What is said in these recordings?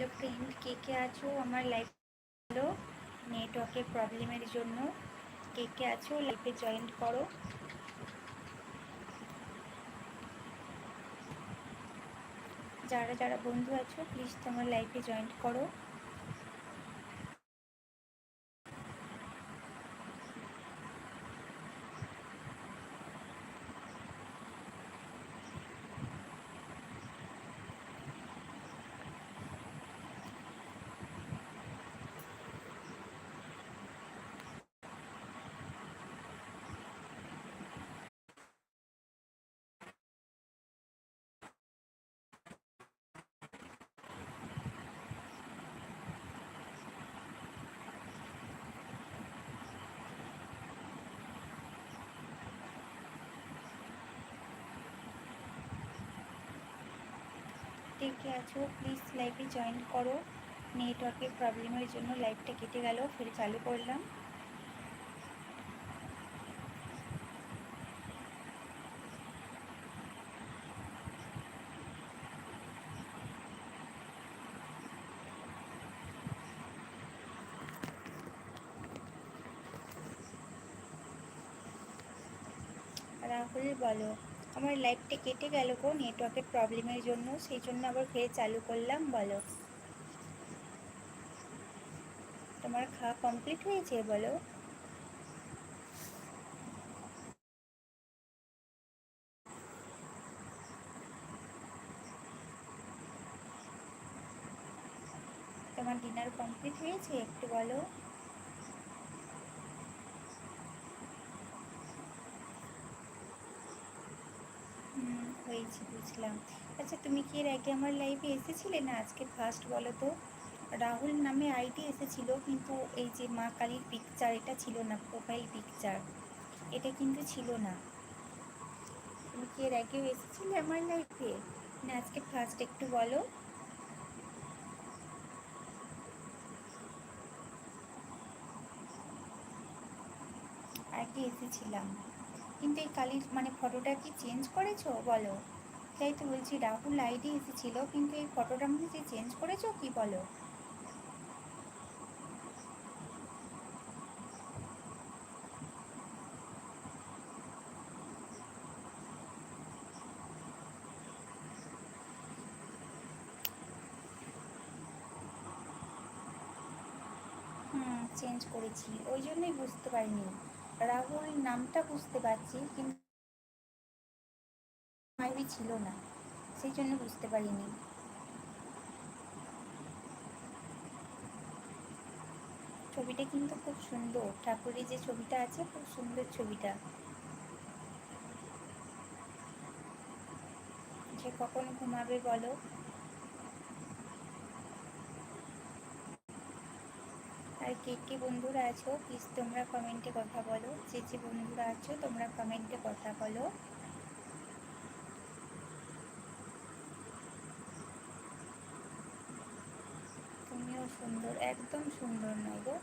Hello friend কে কে আছো? আমার life হলো নেটওয়ার্কের প্রবলেমের জন্য কে কে আছো? লাইফে জয়েন করো। যারা যারা বন্ধু আছো প্লিজ তোমার লাইফে জয়েন করো। কে আছো প্লিজ লাইভে জয়েন করো। নেটওয়ার্কের প্রবলেমের জন্য লাইভটা কেটে গেল, ফের চালু করলাম। রাহুল, বলো। আমার লাইভটা কেটে গেল গো, নেটওয়ার্কের প্রবলেমের জন্য, সেই জন্য আবার ফের চালু করলাম, বলো। তোমার খাওয়া কমপ্লিট হয়েছে, বলো? তোমার ডিনার কমপ্লিট হয়েছে, একটু বলো? হয়েছে বুঝলাম। আচ্ছা তুমি কি এর আগে আমার লাইভে এসেছিলে? না, আজকে ফার্স্ট বলো তো। রাহুল নামে আইডি এসেছিল, কিন্তু এই যে মা কালীর পিকচার এটা ছিল না প্রোফাইল পিকচার এটা কিন্তু ছিল না। তুমি কি এর আগেও এসেছিলে আমার লাইফে না, আজকে ফার্স্ট একটু বলো। আগে এসেছিলাম। কিন্তু এই কালির মানে ফটোটা কি চেঞ্জ করেছ? বলো। তাই তো বলছি, রাহুল আইডি এসেছিল, কিন্তু এই ফটোটা মনে যে চেঞ্জ করেছ কি বলো? চেঞ্জ করেছি, ওই জন্যই বুঝতে পারিনি। রাহুল নামটা বুঝতে পারছি, কিন্তু ছিল না। সেই জন্য বুঝতে পারিনি। ছবিটা কিন্তু খুব সুন্দর। ঠাকুরের যে ছবিটা আছে, খুব সুন্দর ছবিটা। যে কখন ঘুমাবে বলো? আর কে কে বন্ধুরা আছো প্লিজ তোমরা কমেন্টে কথা বলো। যে যে বন্ধুরা আছো, তোমরা কমেন্টে কথা বলো তুমিও সুন্দর, একদম সুন্দর নয় গো।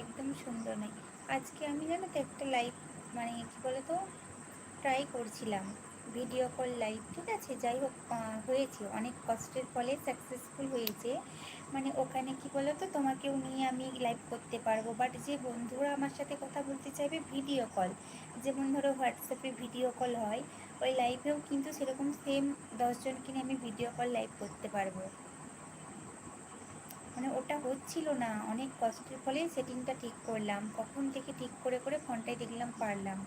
একদম সুন্দর নয়। আজকে আমি জানো তো একটা লাইভ মানে কী বলো তো ট্রাই করছিলাম। ভিডিও কল লাইভ ঠিক আছে? যাই হোক হয়েছে। অনেক কষ্টের ফলে সাকসেসফুল হয়েছে। মানে ওখানে কি বলো তো তোমাকেও নিয়ে আমি লাইভ করতে পারব। বাট যে বন্ধুরা আমার সাথে কথা বলতে চাইবে ভিডিও কল যেমন ধরো হোয়াটসঅ্যাপে ভিডিও কল হয়, ওই লাইভেও কিন্তু সেরকম সেম দশজনকে নিয়ে আমি ভিডিও কল লাইভ করতে পারব। মানে ওটা হচ্ছিল না। অনেক কষ্টের ফলে সেটিংটা ঠিক করলাম। কখন থেকে ঠিক করে করে ফোনটাই দেখলাম, পারলাম।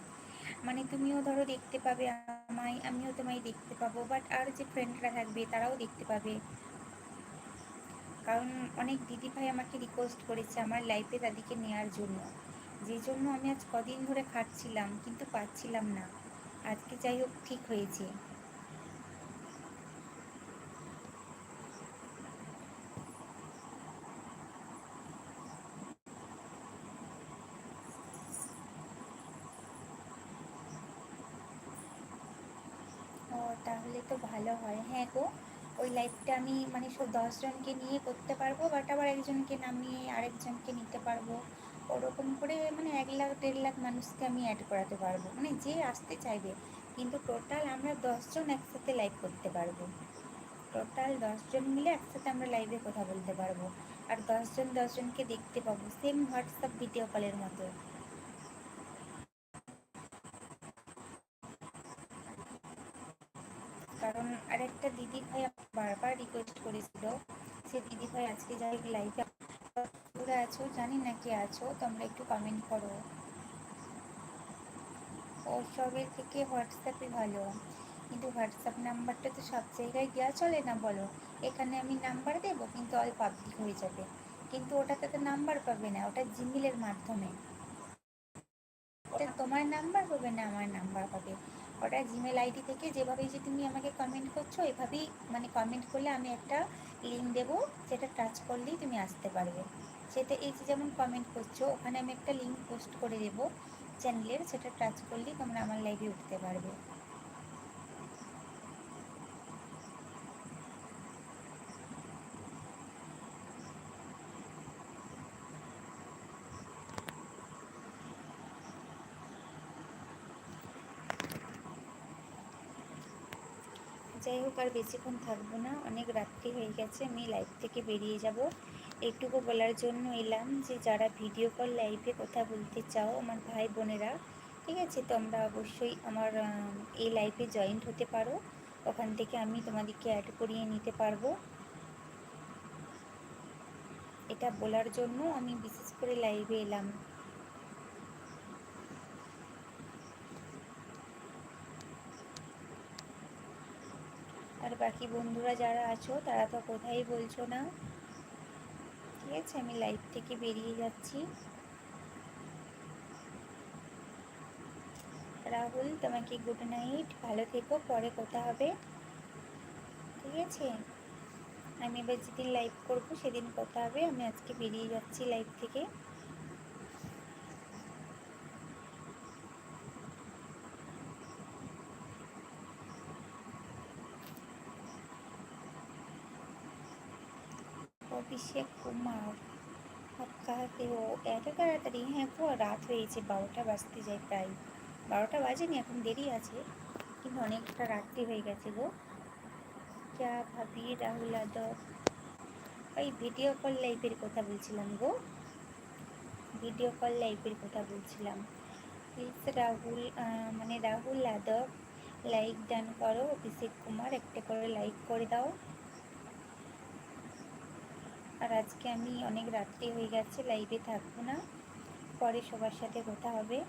মানে তুমিও ধরো দেখতে পাবে আমায়, আমিও তোমায় দেখতে পাবো। বাট আর যে ফ্রেন্ডরা থাকবে, তারাও দেখতে পাবে। কারণ অনেক দিদি ভাই আমাকে রিকোয়েস্ট করেছে আমার লাইফে তাদেরকে নেওয়ার জন্য। যে জন্য আমি আজ কদিন ধরে খাটছিলাম, কিন্তু পাচ্ছিলাম না। আজকে যাই হোক, ঠিক হয়েছে। তাহলে তো ভালো হয়। হ্যাঁ গো, ওই লাইফটা আমি মানে সব দশজনকে নিয়ে করতে পারব বাট আবার একজনকে নামিয়ে আরেকজনকে নিতে পারব। ওরকম করে মানে এক লাখ, দেড় লাখ মানুষকে আমি অ্যাড করাতে পারব। মানে যে আসতে চাইবে, কিন্তু টোটাল আমরা দশজন একসাথে লাইভ করতে পারব। টোটাল দশজন মিলে একসাথে আমরা লাইভে কথা বলতে পারব। আর দশজন দশজনকে দেখতে পাবো। সেম হোয়াটসঅ্যাপ ভিডিও কলের মতো কারণ আরেকটা দিদি ভাই বারবার রিকোয়েস্ট করেছিল সে দিদি ভাই আজকে যাই লাইভে তোমরা আছো, জানি না কি আছো, তোমরা একটু কমেন্ট করো। ওসবের থেকে হোয়াটসঅ্যাপে ভালো, কিন্তু হোয়াটসঅ্যাপ নাম্বারটা তো সব জায়গায় দেওয়া চলে না বলো? এখানে আমি নাম্বার দেবো, কিন্তু অল পাবলিক হয়ে যাবে। কিন্তু ওটাতে তো নাম্বার পাবে না, ওটা জিমেলের মাধ্যমে। ওটা তোমার নাম্বার পাবে না আমার নাম্বার পাবে ওটা জিমেল আইডি থেকে যেভাবেই যে তুমি আমাকে কমেন্ট করছ, এভাবেই মানে কমেন্ট করলে আমি একটা লিঙ্ক দেবো, যেটা টাচ করলেই তুমি আসতে পারবে। সেটা এই যে যেমন কমেন্ট করছ, ওখানে আমি একটা লিঙ্ক পোস্ট করে দেবো চ্যানেলের সেটা টাচ করলেই তোমরা আমার লাইভে উঠতে পারবে। যাই হোক আর বেশিক্ষণ থাকব না, অনেক রাত্রি হয়ে গেছে, আমি লাইভ থেকে বেরিয়ে যাব। এইটুকু বলার জন্য এলাম যে যারা ভিডিও কল লাইভে কথা বলতে চাও, আমার ভাই বোনেরা, ঠিক আছে? তোমরা অবশ্যই আমার এই লাইভে জয়েন্ট হতে পারো। ওখান থেকে আমি তোমাদেরকে অ্যাড করিয়ে নিতে পারব। এটা বলার জন্য আমি বিশেষ করে লাইভে এলাম। আর বাকি বন্ধুরা যারা আছো, তারা তো কোথায় বলছো না? ঠিক আছে, আমি লাইভ থেকে বেরিয়ে যাচ্ছি। রাহুল, তোমাকে গুড নাইট ভালো থেকো, পরে কথা হবে। ঠিক আছে? আমি এবার যেদিন লাইভ করব, সেদিন কথা হবে। আমি আজকে বেরিয়ে যাচ্ছি লাইভ থেকে। অভিষেক কুমার। ও এত তাড়াতাড়ি হ্যাঁ পুরো রাত হয়েছে, বারোটা বাজতে যায় প্রায়। বারোটা বাজেনি, এখন দেরি আছে, কিন্তু অনেকটা রাত্রি হয়ে গেছে গো। ক্যা ভাবি রাহুল আদব ওই ভিডিও কল লাইভের কথা বলছিলাম গো। ভিডিও কল লাইভের কথা বলছিলাম। প্লিজ রাহুল মানে রাহুল আদব লাইক ডান করো। অভিষেক কুমার, একটা করে লাইক করে দাও। আর আজকে আমি অনেক রাত্রি হয়ে গেছে লাইভে থাকব না। পরে সবার সাথে কথা হবে।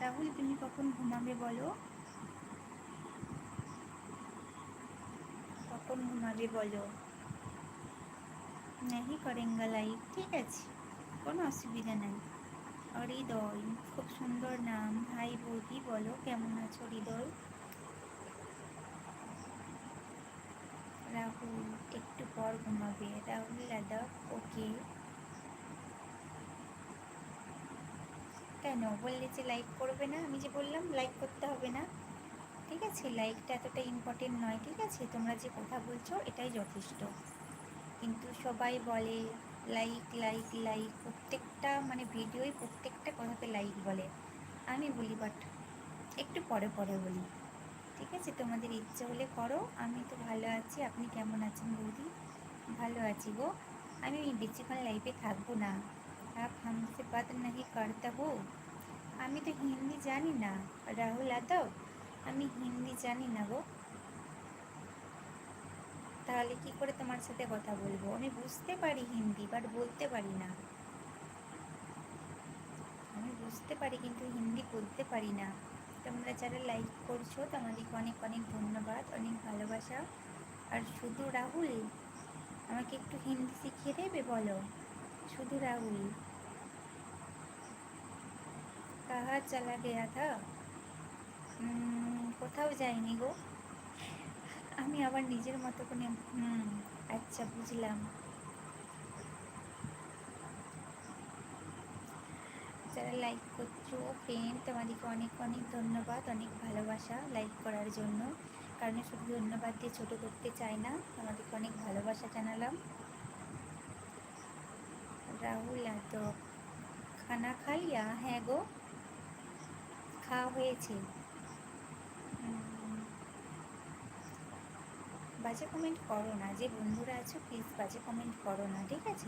রাহুল, তুমি কখন ঘুমাবে বলো? কখন ঘুমাবে বলো? नहीं করেঙ্গা লাইভ ঠিক আছে। কোনো অসুবিধা নেই। হৃদয়, খুব সুন্দর নাম। ভাই বৌদি, বলো কেমন আছো হৃদয়? রাহুল, একটু পর ঘুমাবে। রাহুল, লাদাখ ওকে কেন? বললে যে লাইক করবে না, আমি যে বললাম লাইক করতে হবে না। ঠিক আছে লাইকটা এতটা ইম্পর্টেন্ট নয়, ঠিক আছে? তোমরা যে কথা বলছো, এটাই যথেষ্ট। কিন্তু সবাই বলে লাইক লাইক লাইক প্রত্যেকটা মানে ভিডিওই প্রত্যেকটা কথাতে লাইক বলে। আমি বলি বাট একটু পরে পরে বলি। ঠিক আছে? তোমাদের ইচ্ছে হলে করো। আমি তো ভালো আছি। আপনি কেমন আছেন বৌদি? ভালো আছি গো। আমি বেশিক্ষণ লাইফে থাকব না। আপ হামসে বাত নাকি করতে হো। আমি তো হিন্দি জানি না। রাহুল আদব, আমি হিন্দি জানি না গো। তাহলে কি করে তোমার সাথে কথা বলব? আমি বুঝতে পারি হিন্দি বাট বলতে পারি না। আমি বুঝতে পারি, কিন্তু হিন্দি বলতে পারি না। তোমরা যারা লাইক করছ, তোমাদেরকে অনেক অনেক ধন্যবাদ, অনেক ভালোবাসা। আর শুধু রাহুল, আমাকে একটু হিন্দি শিখিয়ে দেবে বলো? শুধু রাহুল। কাহা চালা গেয়া থা কোথাও যায়নি গো। আমি আবার নিজের মতো করে হুম আচ্ছা বুঝলাম। যারা লাইক করছ ফ্রেন্ড তোমাদেরকে অনেক অনেক ধন্যবাদ, অনেক ভালোবাসা লাইক করার জন্য। কারণ শুধু ধন্যবাদ দিয়ে ছোটো করতে চাই না, তোমাদেরকে অনেক ভালোবাসা জানালাম। রাহুল, আদব। খানা খা লিয়া হ্যাঁ গো, খাওয়া হয়েছে। বাজে কমেন্ট করো না। যে বন্ধুরা আছো প্লিজ বাজে কমেন্ট করো না, ঠিক আছে?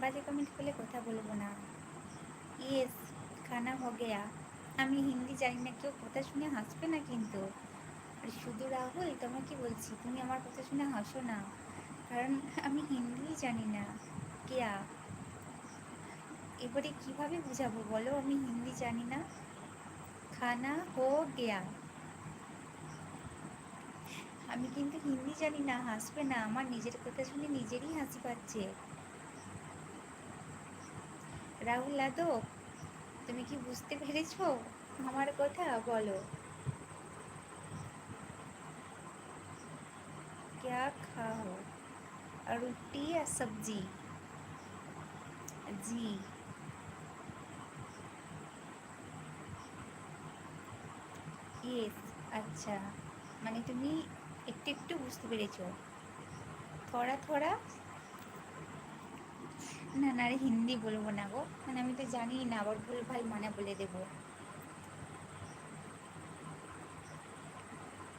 বাজে কমেন্ট করলে কথা বলব না। ইয়েস খানা হো গেয়া। আমি হিন্দি জানি না, কেউ কথা শুনে হাসবে না কিন্তু। আর শুধু রাহুল, তোমাকে বলছি, তুমি আমার কথা শুনে হাসো না। কারণ আমি হিন্দি জানি না। কেয়া এবারে কীভাবে বুঝাবো বলো? আমি হিন্দি জানি না। খানা হো গেয়া। আমি কিন্তু হিন্দি জানি না হাসবে না আমার নিজের কথা শুনে নিজেরই হাসি পাচ্ছে রাহুল যাদব তুমি কি বুঝতে পেরেছো আমার কথা বলো क्या खाओ रोटी या सब्जी जी ইয়েস আচ্ছা মানে তুমি একটু একটু বুঝতে পেরেছ। থোড়া থোড়া। না না হিন্দি বলব না গো। মানে আমি তো জানি না, আবার ভুল ভালো মানে বলে দেবো।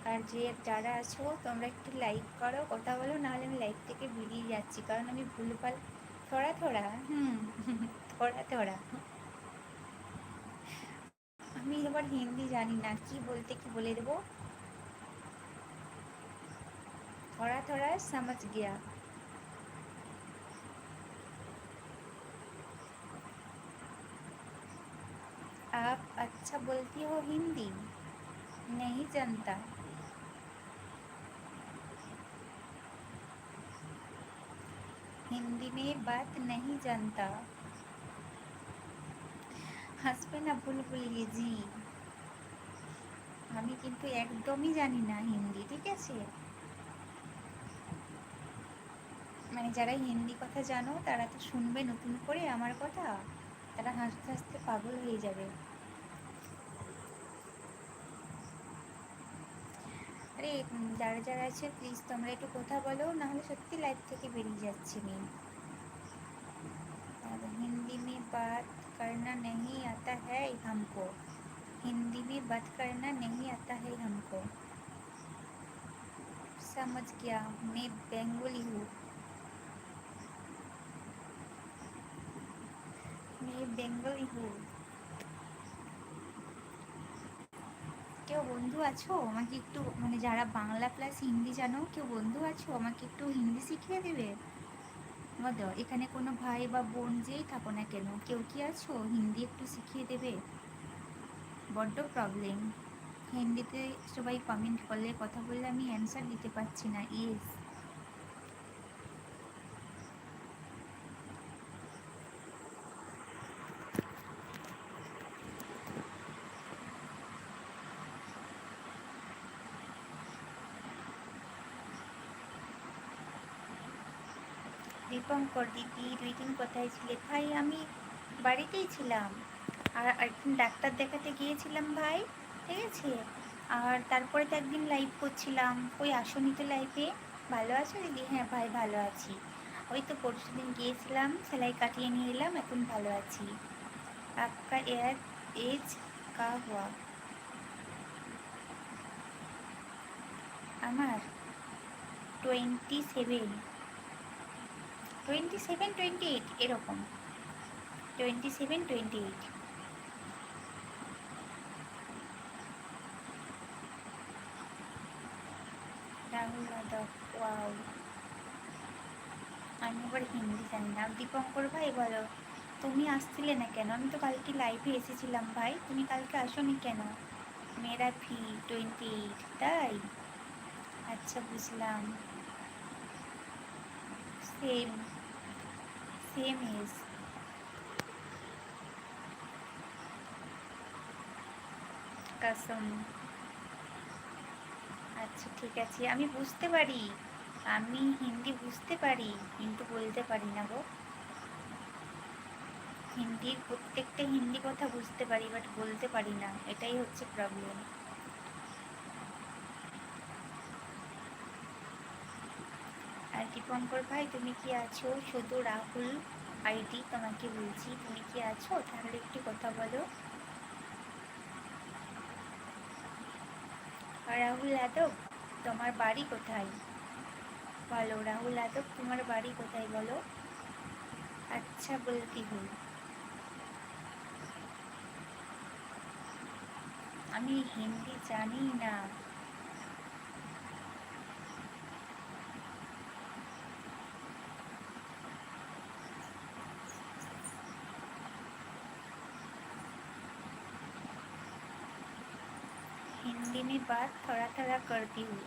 আর যে যারা আছো, তোমরা একটু লাইক করো, কথা বলো, নাহলে আমি লাইক থেকে বেরিয়ে যাচ্ছি। কারণ আমি ভুলভাল থোড়া থোড়া, হুম, থোড়া থোড়া। আমি এবার হিন্দি জানি না, কি বলতে কি বলে দেবো? थोड़ा थोड़ा समझ गया आप अच्छा बोलती हो हिंदी नहीं जानता हिंदी में बात नहीं जानता হাসবে না ভুল ভুলিয়ে জি আমি কিন্তু একদমই জানি না হিন্দি ঠিক আছে মানে যারা হিন্দি কথা জানো তারা তো শুনবে নতুন করে আমার কথা তারা হাসতে হাসতে পাগল হয়ে যাবে আরে যারা যারা আছে প্লিজ তোমরা একটু কথা বলো নাহলে সত্যি লাইফ থেকে বেরিয়ে যাচ্ছি আমি हिंदी में बात करना नहीं आता है हमको हिंदी में बात करना नहीं आता है हमको समझ गया मैं बेंगोली हूँ বেঙ্গলি হু কেউ বন্ধু আছো? আমাকে একটু মানে যারা বাংলা প্লাস হিন্দি জানো, কেউ বন্ধু আছো? আমাকে একটু হিন্দি শিখিয়ে দেবে? বলো এখানে কোনো ভাই বা বোন যেই থাকো না কেন, কেউ কি আছো? হিন্দি একটু শিখিয়ে দেবে? বড্ড প্রবলেম হিন্দিতে সবাই কমেন্ট করলে, কথা বললে আমি অ্যান্সার দিতে পারছি না। ইয়েস দীপঙ্কর দিদি দুই দিন কোথায় ছিলে। ভাই, আমি বাড়িতেই ছিলাম। আর একদিন ডাক্তার দেখাতে গিয়েছিলাম ভাই, ঠিক আছে? আর তারপরে তো একদিন লাইভ করছিলাম। ওই আসনি তো লাইভে ভালো আছো দিদি? হ্যাঁ ভাই, ভালো আছি। ওই তো পরশু দিন গিয়েছিলাম, সেলাই কাটিয়ে নিয়ে এলাম, এখন ভালো আছি। আপকা এয়ার এজ কা হওয়া আমার twenty seven twenty seven twenty eight এরকম। Twenty seven twenty eight Rahul Yadav wow আমি আবার হিন্দি জানি না। দীপঙ্কর ভাই, বলো। তুমি আসছিলে না কেন? আমি তো কালকে লাইভে এসেছিলাম ভাই। তুমি কালকে আসোনি কেন? মেরা ফি টোয়েন্টি এইট তাই? আচ্ছা বুঝলাম। সেম সেম এজ কাসম আচ্ছা ঠিক আছে। আমি বুঝতে পারি। আমি হিন্দি বুঝতে পারি, কিন্তু বলতে পারি না গো। হিন্দির প্রত্যেকটা হিন্দি কথা বুঝতে পারি বাট বলতে পারি না। এটাই হচ্ছে প্রবলেম আর দীপঙ্কর ভাই, তুমি কি আছো? শুধু রাহুল আইডি তোমাকে বলছি, তুমি কি আছো? তাহলে একটু কথা বলো। রাহুল যাদব, তোমার বাড়ি কোথায়? বলো, রাহুল যাদব, তোমার বাড়ি কোথায় বলো? আচ্ছা বলতি হুই আমি হিন্দি জানি না। हिंदी में बात थोड़ा थोड़ा करती हूँ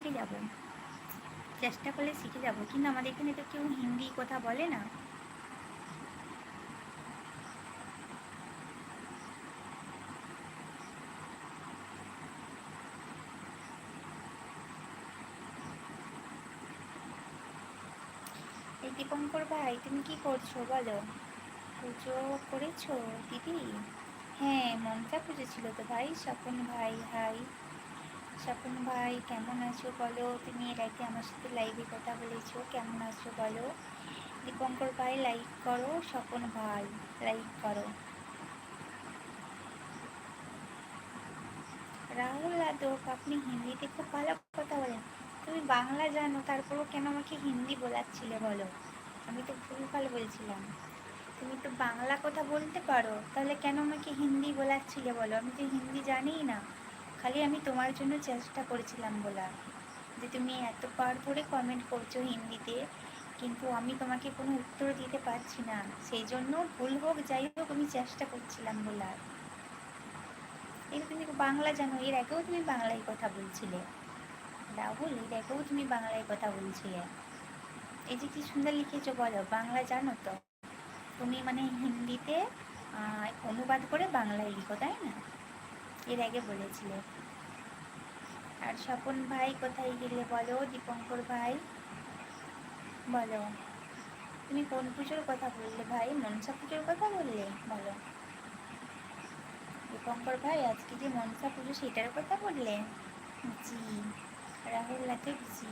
শিখে যাব চেষ্টা করলে শিখে যাব কিন্তু আমাদের এখানে তো কেউ হিন্দি কথা বলে না দীপঙ্কর ভাই, তুমি কি করছ বলো? পুজো করেছ দিদি? হ্যাঁ মমতা পুজো ছিল তো ভাই, স্বপন ভাই, হাই। স্বপন ভাই, কেমন আছো বলো? তুমি এর আগে আমার সাথে লাইভে কথা বলেছ, কেমন আছো বলো? দীপঙ্কর ভাই লাইক করো, স্বপন ভাই লাইক করো। রাহুল যাদব আপনি হিন্দিতে খুব ভালো কথা বলেন। তুমি বাংলা জানো, তারপরও কেন আমাকে হিন্দি বলাচ্ছিলে বলো? আমি তো ভুলভাল বলছিলাম। তুমি তো বাংলা কথা বলতে পারো, তাহলে কেন আমাকে হিন্দি বলাচ্ছিলে বলো? আমি তো হিন্দি জানিই না। খালি আমি তোমার জন্য চেষ্টা করেছিলাম বলা যে তুমি এত পার ধরে কমেন্ট করছ হিন্দিতে, কিন্তু আমি তোমাকে কোনো উত্তর দিতে পারছি না। সেই জন্য ভুল হোক, যাই হোক, আমি চেষ্টা করছিলাম বলার। এই তুমি বাংলা জানো, এর আগেও তুমি বাংলায় কথা বলছিলে। রাহুল, এর আগেও তুমি বাংলায় কথা বলছিলে। এই যে কি সুন্দর লিখেছো বলো, বাংলা জানো তো? তুমি মানে হিন্দিতে অনুবাদ করে বাংলায় লিখো, তাই না? এর আগে বলেছিলে। আর স্বপন ভাই কোথায় গেলে বলো, দীপঙ্কর ভাই? বলো। তুমি কোন পুজোর কথা বললে ভাই? মনসা পুজোর কথা বললে? বলো। দীপঙ্কর ভাই, আজকে যে মনসা পুজো, সেটার কথা বললে? জি। রাহুল লাতে জি।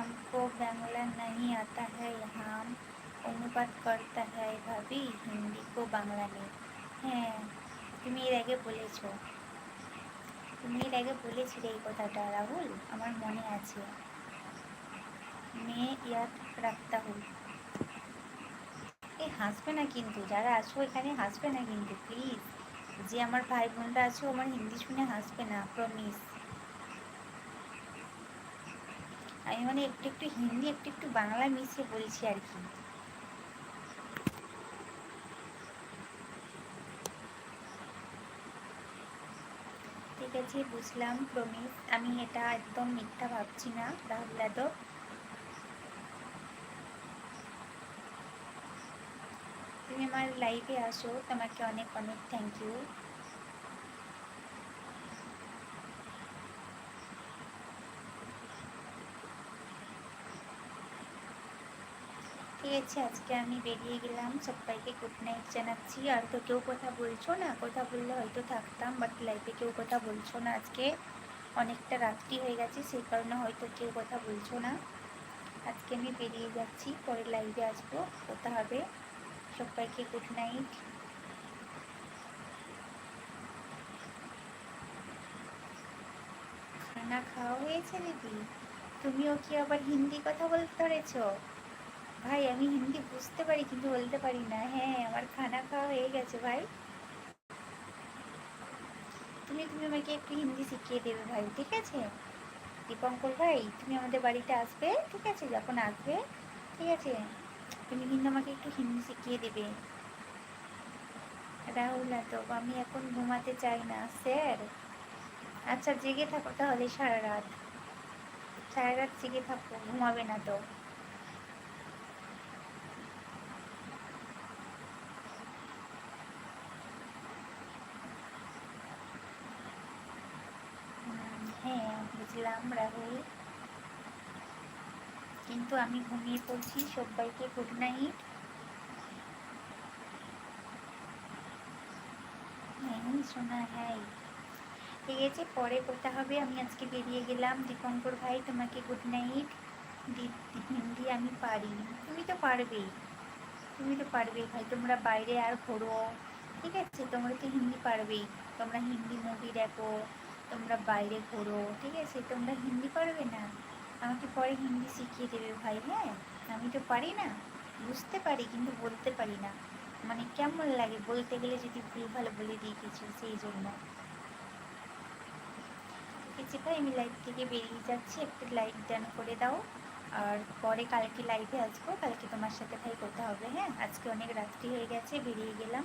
हमको बांग्ला नहीं आता है हम অনুবাদ করতে হয় ভাবি হিন্দি কো বাংলা নেই হ্যাঁ তুমি এর আগে বলেছো তুমি এর আগে বলেছিলে এই কথাটা রাহুল আমার মনে আছে মেয়ে ইয়াদ রাখতা হুই এই হাসবে না কিন্তু যারা আছো এখানে হাসবে না কিন্তু প্লিজ যে আমার ভাই বোনরা আছো আমার হিন্দি শুনে হাসবে না প্রমিস আমি মানে একটু একটু হিন্দি, একটু একটু বাংলা মিশিয়ে বলছি আর কি। ঠিক আছে, বুঝলাম প্রমিস আমি এটা একদম মিথ্যা ভাবছি না, রাহুল যাদব। তুমি আমার লাইভে আসো, তোমাকে অনেক অনেক থ্যাংক ইউ আছে আজকে আমি বেরিয়ে গেলাম। সবাইকে গুড নাইট জানাচ্ছি। আর তো কেউ কথা বলছো না? কথা বললে হয়তো থাকতাম বাট লাইফে কেউ কথা বলছো না আজকে। অনেকটা রাত্রি হয়ে গেছে, সেই কারণে হয়তো কেউ কথা বলছো না। আজকে আমি বেরিয়ে যাচ্ছি, পরে লাইভে আসব, কথা হবে। সবাইকে গুড নাইট খানা খাওয়া হয়েছে দিদি তুমিও কি আবার হিন্দি কথা বলতে পেরেছ ভাই, আমি হিন্দি বুঝতে পারি কিন্তু বলতে পারি না। হ্যাঁ আমার খানা খাওয়া হয়ে গেছে ভাই। তুমি তুমি আমাকে একটু হিন্দি শিখিয়ে দেবে ভাই, ঠিক আছে? দীপঙ্কর ভাই, তুমি আমাদের বাড়িতে আসবে, ঠিক আছে? যখন আসবে, ঠিক আছে? তুমি কিন্তু আমাকে একটু হিন্দি শিখিয়ে দেবে। রাহুল তো আমি এখন ঘুমাতে চাই না, স্যার। আচ্ছা জেগে থাকো তাহলে সারা রাত। সারা রাত জেগে থাকো, ঘুমাবে না তো হুম, বুঝলাম রাহুল। কিন্তু আমি ঘুমিয়ে পড়ছি, সবাইকে গুড নাইট শোনা হ্যাঁ ঠিক আছে, পরে করতে হবে, আমি আজকে বেরিয়ে গেলাম। দীপঙ্কর ভাই, তোমাকে গুড নাইট হিন্দি আমি পারি তুমি তো পারবেই। তুমি তো পারবেই ভাই, তোমরা বাইরে আর ঘোরো। ঠিক আছে, তোমরা তো হিন্দি পারবেই। তোমরা হিন্দি মুভি দেখো। তোমরা বাইরে ঘোরো, ঠিক আছে? তোমরা হিন্দি পারবে না? আমাকে পরে হিন্দি শিখিয়ে দেবে ভাই হ্যাঁ? আমি তো পারি না। বুঝতে পারি, কিন্তু বলতে পারি না। মানে কেমন লাগে? বলতে গেলে যদি ভুল ভালো বলে দিই কিছু সেই জন্য। ভাই, আমি লাইভ থেকে বেরিয়ে যাচ্ছি। একটু লাইভ ডান করে দাও। আর পরে কালকে লাইভে আসব। কালকে তোমার সাথে ভাই করতে হবে হ্যাঁ? আজকে অনেক রাত্রি হয়ে গেছে, বেরিয়ে গেলাম।